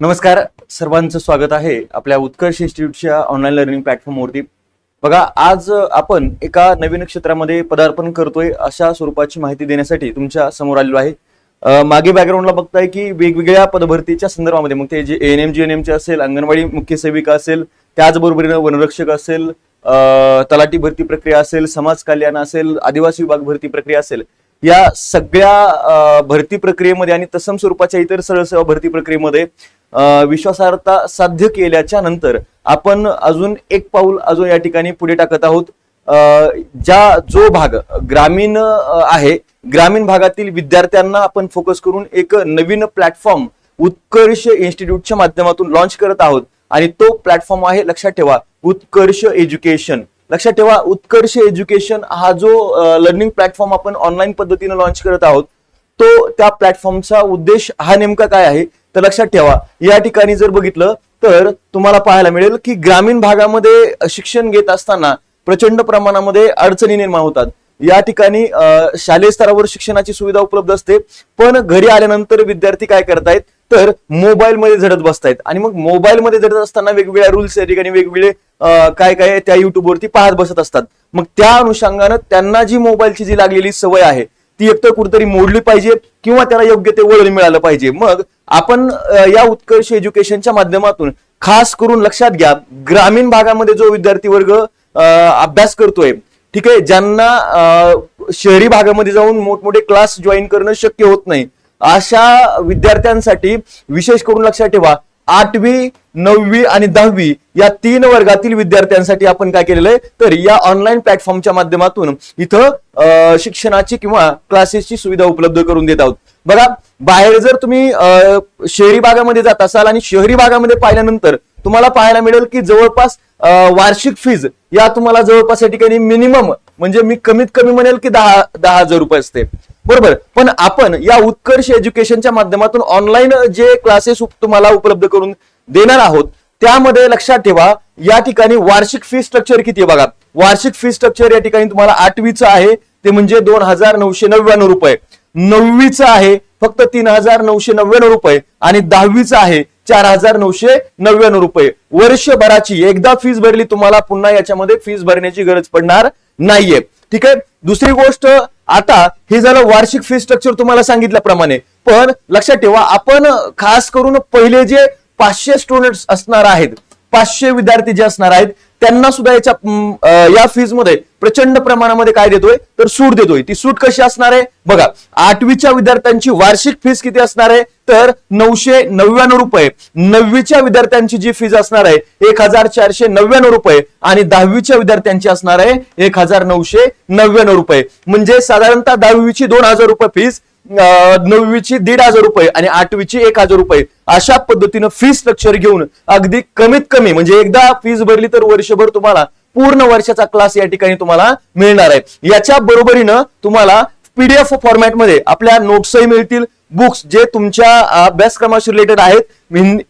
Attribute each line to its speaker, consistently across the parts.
Speaker 1: नमस्कार. सर्वांचं स्वागत आहे आपल्या उत्कर्ष इन्स्टिट्यूटच्या ऑनलाईन लर्निंग प्लॅटफॉर्मवरती बघा आज आपण एका नवीन क्षेत्रामध्ये पदार्पण करतोय अशा स्वरूपाची माहिती देण्यासाठी तुमच्यासमोर आलेलो आहे. मागे बॅकग्राऊंडला बघताय की वेगवेगळ्या पदभरतीच्या संदर्भामध्ये मग ते जे एन एम जी एन एमचे असेल अंगणवाडी मुख्य सेविका असेल त्याचबरोबरीनं वनरक्षक असेल तलाटी तलाठी भरती प्रक्रिया असेल समाज कल्याण असेल आदिवासी विभाग भरती प्रक्रिया असेल या सगळ्या भरती प्रक्रियेमध्ये आणि तत्सम स्वरूपाच्या इतर सरळ सेवा भरती प्रक्रियेमध्ये विश्वासार्हता साध्य केल्याच्यानंतर आपण अजून एक पाऊल अजून या ठिकाणी पुढे टाकत आहोत. ज्या जो भाग ग्रामीण आहे ग्रामीण भागातील विद्यार्थ्यांना आपण फोकस करून एक नवीन प्लॅटफॉर्म उत्कर्ष इन्स्टिट्यूटच्या माध्यमातून लॉन्च करत आहोत. आणि तो प्लॅटफॉर्म आहे लक्षात ठेवा उत्कर्ष एज्युकेशन लक्षात ठेवा उत्कर्ष एज्युकेशन हा जो लर्निंग प्लॅटफॉर्म आपण ऑनलाईन पद्धतीने लॉन्च करत आहोत तो त्या प्लॅटफॉर्मचा उद्देश हा नेमका काय आहे? तर लक्षात ठेवा या ठिकाणी जर बघितलं तर तुम्हाला पाहायला मिळेल की ग्रामीण भागामध्ये शिक्षण घेत असताना प्रचंड प्रमाणामध्ये अडचणी निर्माण होतात. या ठिकाणी शालेय स्तरावर शिक्षणाची सुविधा उपलब्ध असते पण घरी आल्यानंतर विद्यार्थी काय करतायत? तर मोबाईल मध्ये झडत बसतायत. आणि मग मोबाईल मध्ये झडत असताना वेगवेगळ्या रूल्स या ठिकाणी वेगवेगळे काय काय त्या युट्यूबवरती पाहत बसत असतात. मग त्या अनुषंगानं त्यांना जी मोबाईलची जी लागलेली सवय आहे ती एकतर कुठेतरी मोडली पाहिजे किंवा त्याला योग्य ते वळण मिळालं पाहिजे. मग आपण या उत्कर्ष एज्युकेशनच्या माध्यमातून खास करून लक्षात घ्या ग्रामीण भागामध्ये जो विद्यार्थी वर्ग अभ्यास करतोय ठीक आहे ज्यांना शहरी भागामध्ये जाऊन मोठमोठे क्लास जॉईन करणं शक्य होत नाही अशा विद्यार्थ्यांसाठी विशेष करून लक्षात ठेवा आठवी नववी आणि दहावी या तीन वर्गातील विद्यार्थ्यांसाठी आपण काय केलेलं आहे? तर या ऑनलाईन प्लॅटफॉर्मच्या माध्यमातून इथं शिक्षणाची किंवा क्लासेसची सुविधा उपलब्ध करून देत आहोत. बघा बाहेर जर तुम्ही शहरी भागामध्ये जात असाल आणि शहरी भागामध्ये पाहिल्यानंतर तुम्हाला पाहायला मिळेल की जवळपास वार्षिक फीज या तुम्हाला जवळपास या ठिकाणी मिनिमम म्हणजे मी कमीत कमी म्हणेल की दहा दहा हजार रुपये असते. बरोबर. पण आपण या उत्कर्ष एज्युकेशनच्या माध्यमातून ऑनलाईन जे क्लासेस तुम्हाला उपलब्ध करून देणार आहोत त्यामध्ये लक्षात ठेवा या ठिकाणी वार्षिक फी स्ट्रक्चर किती आहे बघा. वार्षिक फी स्ट्रक्चर या ठिकाणी तुम्हाला आठवीचं आहे ते म्हणजे दोन हजार नऊशे नव्याण्णव रुपये. नववीचं आहे फक्त तीन हजार नऊशे नव्याण्णव रुपये आणि दहावीचं आहे चार हजार नऊशे नव्याण्णव रुपये. वर्षभराची एकदा फीस भरली तुम्हाला पुन्हा याच्यामध्ये फीस भरण्याची गरज पडणार नाहीये. ठीक आहे? दुसरी गोष्ट आता हे झालं वार्षिक फी स्ट्रक्चर तुम्हाला सांगितल्याप्रमाणे. पण लक्षात ठेवा आपण खास करून पहिले जे पाचशे स्टुडंट्स असणार आहेत पाचशे विद्यार्थी जे असणार आहेत त्यांना सुद्धा याच्या या फीजमध्ये प्रचंड प्रमाणामध्ये काय देतोय? तर सूट देतोय. ती सूट कशी असणार आहे? बघा आठवीच्या विद्यार्थ्यांची वार्षिक फीस किती असणार आहे? तर नऊशे नव्याण्णव रुपये. नववीच्या विद्यार्थ्यांची जी फीज असणार आहे एक हजार चारशे नव्याण्णव रुपये. आणि दहावीच्या विद्यार्थ्यांची असणार आहे एक हजार नऊशे नव्याण्णव रुपये. म्हणजे साधारणतः दहावीची दोन हजार रुपये फीस नववीची दीड हजार रुपये आणि आठवीची एक हजार रुपये अशा पद्धतीनं फी स्ट्रक्चर घेऊन अगदी कमीत कमी म्हणजे एकदा फीस भरली तर वर्षभर तुम्हाला पूर्ण वर्षाचा क्लास या ठिकाणी तुम्हाला मिळणार आहे. याच्या बरोबरीनं तुम्हाला पीडीएफ फॉर्मॅटमध्ये आपल्या नोट्सही मिळतील बुक्स जे तुमच्या अभ्यासक्रमाशी रिलेटेड आहेत.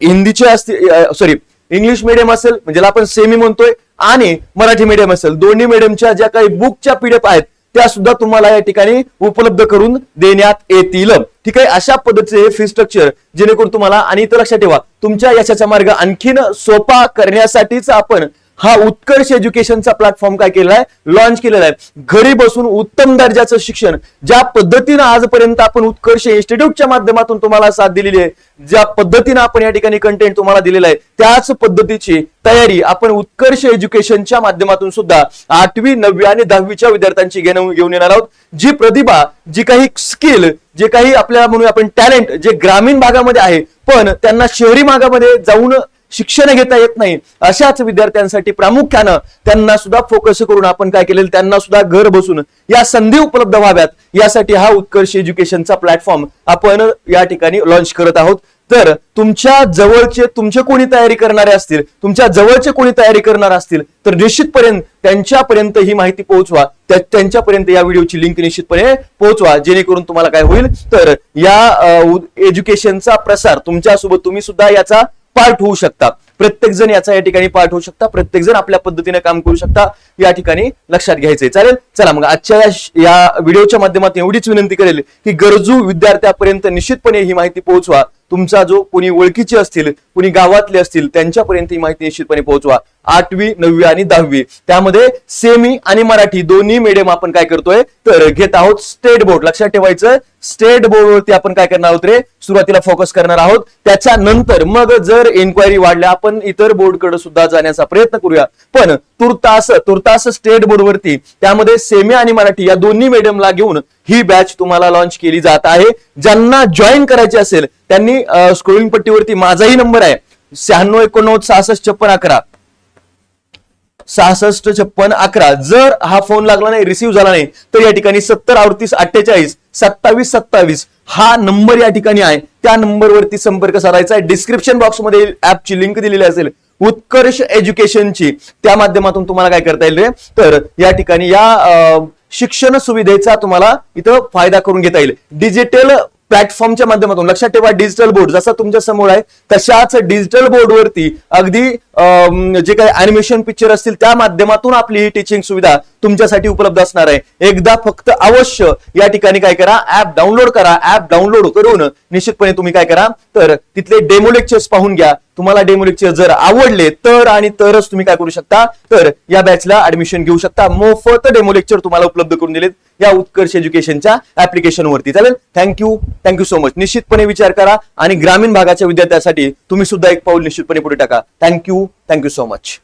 Speaker 1: हिंदीचे असतील सॉरी इंग्लिश मिडियम असेल म्हणजे आपण सेमी म्हणतोय आणि मराठी मीडियम असेल. दोन्ही मिडियमच्या ज्या काही बुकच्या पीडीएफ आहेत त्या सुद्धा तुम्हाला या ठिकाणी उपलब्ध करून देण्यात येतील. ठीक आहे? अशा पद्धतीचे हे फी स्ट्रक्चर जेणेकरून तुम्हाला आणि इथं लक्षात ठेवा तुमच्या यशाचा मार्ग आणखीन सोपा करण्यासाठीच आपण हा उत्कर्ष एज्युकेशनचा प्लॅटफॉर्म काय केलेला आहे लॉन्च केलेला आहे. घरी बसून उत्तम दर्जाचं शिक्षण ज्या पद्धतीनं आजपर्यंत आपण उत्कर्ष इन्स्टिट्यूटच्या माध्यमातून तुम्हाला साथ दिलेली आहे ज्या पद्धतीनं आपण या ठिकाणी कंटेंट तुम्हाला दिलेला आहे त्याच पद्धतीची तयारी आपण उत्कर्ष एज्युकेशनच्या माध्यमातून सुद्धा आठवी नववी आणि दहावीच्या विद्यार्थ्यांची घेऊन घेऊन येणार आहोत. जी प्रतिभा जी काही स्किल जे काही आपल्याला म्हणूया आपण टॅलेंट जे ग्रामीण भागामध्ये आहे पण त्यांना शहरी भागामध्ये जाऊन शिक्षण घेता येत नाही. अशाच विद्यार्थ्यांसाठी प्रामुख्यानं त्यांना सुद्धा फोकस करून आपण काय केलेलं त्यांना सुद्धा घर बसून या संधी उपलब्ध व्हाव्यात. यासाठी हा उत्कर्ष एज्युकेशनचा प्लॅटफॉर्म आपण या ठिकाणी लॉन्च करत आहोत. तर तुमच्या जवळचे तुमचे कोणी तयारी करणारे असतील तुमच्या जवळचे कोणी तयारी करणार असतील तर निश्चितपर्यंत त्यांच्यापर्यंत ही माहिती पोहोचवा. त्यांच्यापर्यंत या व्हिडिओची लिंक निश्चितपणे पोहोचवा जेणेकरून तुम्हाला काय होईल. तर या एज्युकेशनचा प्रसार तुमच्यासोबत तुम्ही सुद्धा याचा पार्ट होऊ शकता प्रत्येक जण याचा या ठिकाणी पार्ट होऊ शकता. प्रत्येक जण आपल्या पद्धतीने काम करू शकता. या ठिकाणी लक्षात घ्यायचंय. चालेल? चला मग आजच्या या या व्हिडिओच्या माध्यमातून एवढीच विनंती करेल की गरजू विद्यार्थ्यापर्यंत निश्चितपणे ही माहिती पोहोचवा. तुमचा जो कोणी ओळखीचे असतील कोणी गावातले असतील त्यांच्यापर्यंत ही माहिती निश्चितपणे पोहोचवा. आठवी नववी आणि दहावी. त्यामध्ये सेमी आणि मराठी दोन्ही मीडियम आपण काय करतोय? तर घेत आहोत स्टेट बोर्ड लक्षात ठेवायचं स्टेट बोर्डवरती आपण काय करणार आहोत रे? सुरुवातीला फोकस करणार आहोत. त्याच्यानंतर मग जर एन्क्वायरी वाढल्या आपण इतर बोर्डकडे सुद्धा जाण्याचा प्रयत्न करूया. पण तुर्तास तुर्तास स्टेट बोर्डवरती त्यामध्ये सेमी आणि मराठी या दोन्ही मीडियमला घेऊन ही बॅच तुम्हाला लॉन्च केली जात आहे. ज्यांना जॉईन करायची असेल त्यांनी स्क्रोलिंग पट्टीवरती माझाही नंबर आहे. शहाण्णव एकोणनव्वद सहासष्ट छप्पन अकरा. सहासष्ट छप्पन अकरा. जर हा फोन लागला नाही रिसीव्ह झाला नाही तर या ठिकाणी सत्तर अडतीस अठ्ठेचाळीस सत्तावीस सत्तावीस हा नंबर या ठिकाणी आहे. त्या नंबरवरती संपर्क साधायचा आहे. डिस्क्रिप्शन बॉक्समध्ये ऍपची लिंक दिलेली असेल. उत्कर्ष एज्युकेशनची त्या माध्यमातून तुम्हाला काय करता येईल रे? तर या ठिकाणी या शिक्षण सुविधेचा तुम्हाला इथं फायदा करून घेता येईल. डिजिटल प्लॅटफॉर्मच्या माध्यमातून. लक्षात ठेवा डिजिटल बोर्ड जसा तुमच्यासमोर आहे तशाच डिजिटल बोर्डवरती अगदी जे काही अॅनिमेशन पिक्चर असतील त्या माध्यमातून आपली ही टीचिंग सुविधा तुमच्यासाठी उपलब्ध असणार आहे. एकदा फक्त अवश्य या ठिकाणी काय करा ऍप डाउनलोड करा. ऍप डाउनलोड करून निश्चितपणे तुम्ही काय करा तर तिथले डेमो लेक्चर्स पाहून घ्या. तुम्हाला डेमो लेक्चर जर आवडले तर आणि तरच तुम्ही काय करू शकता? तर या बॅचला ऍडमिशन घेऊ शकता. मोफत डेमो लेक्चर तुम्हाला उपलब्ध करून दिलेत या उत्कर्ष एज्युकेशनच्या ऍप्लिकेशन वरती. चालेल? थँक्यू थँक्यू सो मच निश्चितपणे विचार करा आणि ग्रामीण भागाच्या विद्यार्थ्यासाठी तुम्ही सुद्धा एक पाऊल निश्चितपणे पुढे टाका. Thank you thank you so much